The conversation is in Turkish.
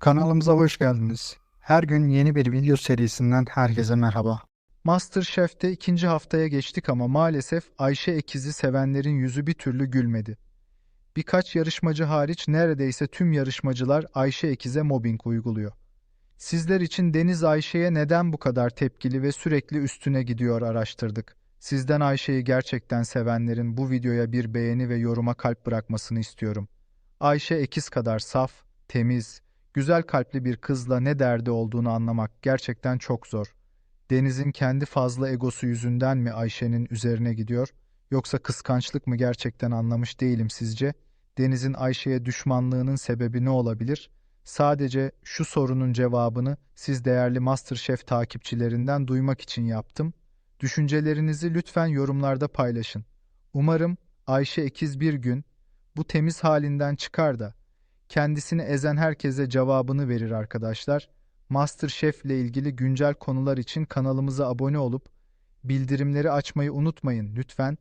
Kanalımıza hoş geldiniz. Her gün yeni bir video serisinden herkese merhaba. MasterChef'te ikinci haftaya geçtik ama maalesef Ayşe Ekiz'i sevenlerin yüzü bir türlü gülmedi. Birkaç yarışmacı hariç neredeyse tüm yarışmacılar Ayşe Ekiz'e mobbing uyguluyor. Sizler için Deniz Ayşe'ye neden bu kadar tepkili ve sürekli üstüne gidiyor araştırdık. Sizden Ayşe'yi gerçekten sevenlerin bu videoya bir beğeni ve yoruma kalp bırakmasını istiyorum. Ayşe Ekiz kadar saf, temiz, güzel kalpli bir kızla ne derdi olduğunu anlamak gerçekten çok zor. Deniz'in kendi fazla egosu yüzünden mi Ayşe'nin üzerine gidiyor, yoksa kıskançlık mı gerçekten anlamış değilim sizce? Deniz'in Ayşe'ye düşmanlığının sebebi ne olabilir? Sadece şu sorunun cevabını siz değerli MasterChef takipçilerinden duymak için yaptım. Düşüncelerinizi lütfen yorumlarda paylaşın. Umarım Ayşe Ekiz bir gün bu temiz halinden çıkar da kendisini ezen herkese cevabını verir arkadaşlar. MasterChef ile ilgili güncel konular için kanalımıza abone olup bildirimleri açmayı unutmayın lütfen.